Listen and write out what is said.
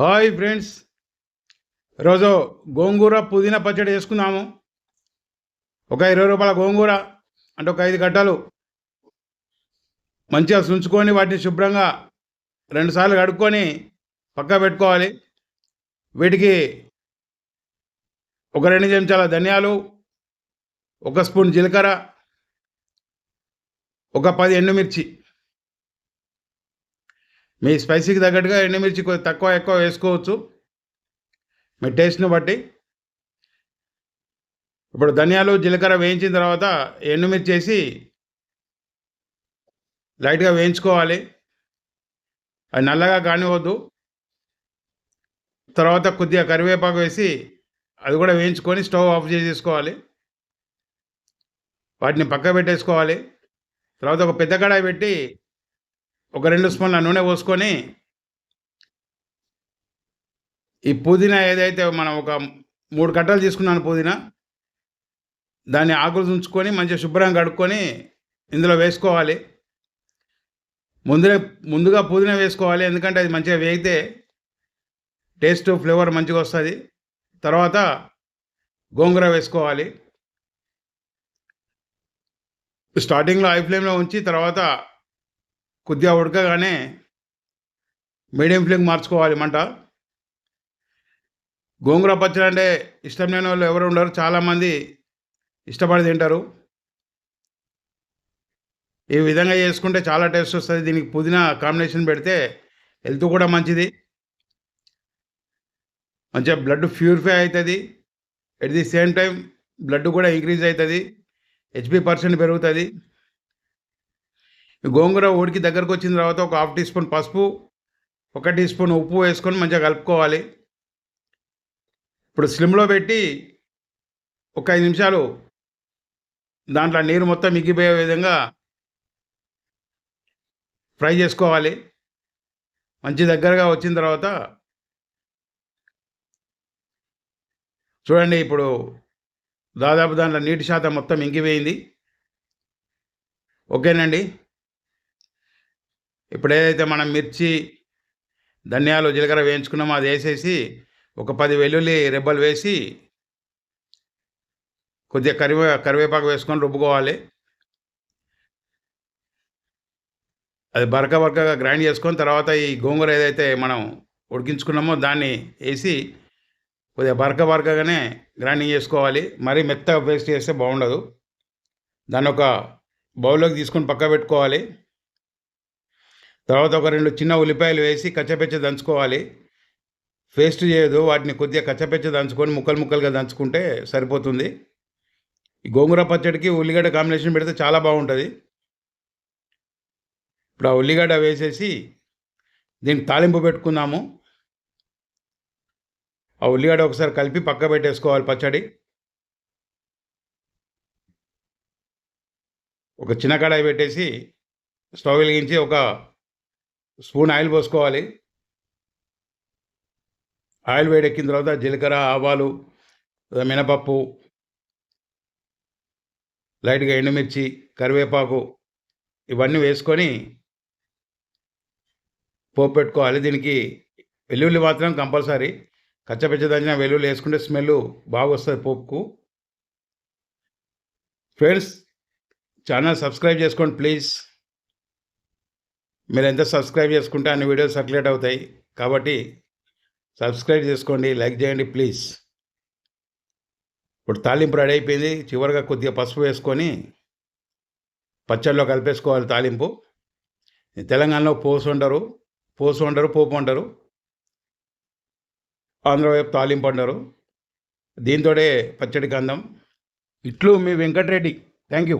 Hi friends. రోజు గోంగూర పుదీనా పచ్చడి చేసుకున్నాము. ఒక ఇరవై రూపాయల గోంగూర అంటే ఒక ఐదు గడ్డలు మంచిగా సుంచుకొని వాటిని శుభ్రంగా రెండుసార్లు కడుక్కొని పక్క పెట్టుకోవాలి. వీటికి ఒక రెండు చెంచాల ధనియాలు ఒక స్పూన్ జీలకర్ర ఒక పది ఎండుమిర్చి మీ స్పైసీకి తగ్గట్టుగా ఎండుమిర్చి తక్కువ ఎక్కువ వేసుకోవచ్చు. మీ టేస్ట్ని బట్టి. ఇప్పుడు ధనియాలు జీలకర్ర వేయించిన తర్వాత ఎండుమిర్చి వేసి లైట్గా వేయించుకోవాలి. అది నల్లగా కానివద్దు తర్వాత కొద్దిగా కరివేపాకు వేసి అది కూడా వేయించుకొని స్టవ్ ఆఫ్ చేసేసుకోవాలి. వాటిని పక్క పెట్టేసుకోవాలి. తర్వాత ఒక పెద్ద కడాయి పెట్టి ఒక రెండు స్పూన్ల నూనె పోసుకొని ఈ పుదీనా ఏదైతే మనం ఒక మూడు కట్టలు తీసుకున్నాను పుదీనా దాన్ని ఆకులు ఉంచుకొని మంచిగా శుభ్రంగా కడుక్కొని ఇందులో వేసుకోవాలి. ముందుగా ముందుగా పుదీనా వేసుకోవాలి ఎందుకంటే అది మంచిగా వేగితే టేస్ట్ ఫ్లేవర్ మంచిగా వస్తుంది. తర్వాత గోంగూర వేసుకోవాలి. స్టార్టింగ్లో హై ఫ్లేమ్లో ఉంచి తర్వాత కొద్దిగా ఉడకగానే మీడియం ఫ్లేమ్ మార్చుకోవాలి మంట. గోంగూర పచ్చడి అంటే ఇష్టం లేని వాళ్ళు ఎవరు ఉండరు. చాలామంది ఇష్టపడి తింటారు. ఈ విధంగా చేసుకుంటే చాలా టేస్ట్ వస్తుంది. దీనికి పుదీనా కాంబినేషన్ పెడితే హెల్త్ కూడా మంచిది. మంచిగా బ్లడ్ ప్యూరిఫై అవుతుంది. At the same time blood కూడా ఇంక్రీజ్ అవుతుంది. హెచ్పి పర్సెంట్ పెరుగుతుంది. గోంగూర ఉడికి దగ్గరకు వచ్చిన తర్వాత ఒక హాఫ్ టీ స్పూన్ పసుపు ఒక టీ స్పూన్ ఉప్పు వేసుకొని మంచిగా కలుపుకోవాలి. ఇప్పుడు స్లిమ్లో పెట్టి ఒక ఐదు నిమిషాలు దాంట్లో నీరు మొత్తం మిగిపోయే విధంగా ఫ్రై చేసుకోవాలి. మంచి దగ్గరగా వచ్చిన తర్వాత చూడండి ఇప్పుడు దాదాపు దాంట్లో నీటి శాతం మొత్తం ఇంకిపోయింది. ఓకేనండి? ఇప్పుడు ఏదైతే మనం మిర్చి ధనియాలు జీలకర్ర వేయించుకున్నామో అది వేసేసి ఒక పది వెల్లుల్లి రెబ్బలు వేసి కొద్దిగా కరివే కరివేపాకు వేసుకొని రుబ్బుకోవాలి. అది బరక బరకగా గ్రైండ్ చేసుకొని తర్వాత ఈ గోంగూర ఏదైతే మనం ఉడికించుకున్నామో దాన్ని వేసి కొద్దిగా బరక బరకగానే గ్రైండింగ్ చేసుకోవాలి. మరీ మెత్తగా పేస్ట్ చేస్తే బాగుండదు. దాన్ని ఒక బౌల్లోకి తీసుకొని పక్క పెట్టుకోవాలి. తర్వాత ఒక రెండు చిన్న ఉల్లిపాయలు వేసి కచ్చపెచ్చ దంచుకోవాలి. పేస్ట్ చేయదు వాటిని కొద్దిగా కచ్చపెచ్చ దంచుకొని ముక్కలు ముక్కలుగా దంచుకుంటే సరిపోతుంది. ఈ గోంగూర పచ్చడికి ఉల్లిగడ్డ కాంబినేషన్ పెడితే చాలా బాగుంటుంది. ఇప్పుడు ఆ ఉల్లిగడ్డ వేసేసి దీనికి తాలింపు పెట్టుకుందాము. ఆ ఉల్లిగడ్డ ఒకసారి కలిపి పక్క పెట్టేసుకోవాలి పచ్చడి. ఒక చిన్న కడాయి పెట్టేసి స్టవ్ వెలిగించి ఒక స్పూన్ ఆయిల్ పోసుకోవాలి. ఆయిల్ వేడెక్కిన తర్వాత జీలకర్ర ఆవాలు మినపప్పు లైట్గా ఎండుమిర్చి కరివేపాకు ఇవన్నీ వేసుకొని పోపు పెట్టుకోవాలి. దీనికి వెల్లుల్లి మాత్రం కంపల్సరీ. కచ్చపెచ్చదంచిన వెల్లుల్లి వేసుకుంటే స్మెల్ బాగా వస్తుంది పోపుకు. ఫ్రెండ్స్ ఛానల్ సబ్స్క్రైబ్ చేసుకోండి ప్లీజ్. మీరు ఎంత సబ్స్క్రైబ్ చేసుకుంటే అన్ని వీడియోస్ సర్క్యులేట్ అవుతాయి. కాబట్టి సబ్స్క్రైబ్ చేసుకోండి లైక్ చేయండి ప్లీజ్. ఇప్పుడు తాలింపు రెడీ అయిపోయింది. చివరిగా కొద్దిగా పసుపు వేసుకొని పచ్చడిలో కలిపేసుకోవాలి తాలింపు. తెలంగాణలో పోసు ఉండరు పోసు వండరు పోపు వండరు. ఆంధ్ర వైపు తాలింపు అంటారు దీంతోడే పచ్చడి కందం ఇట్లు మీ వెంకటరెడ్డి. Thank you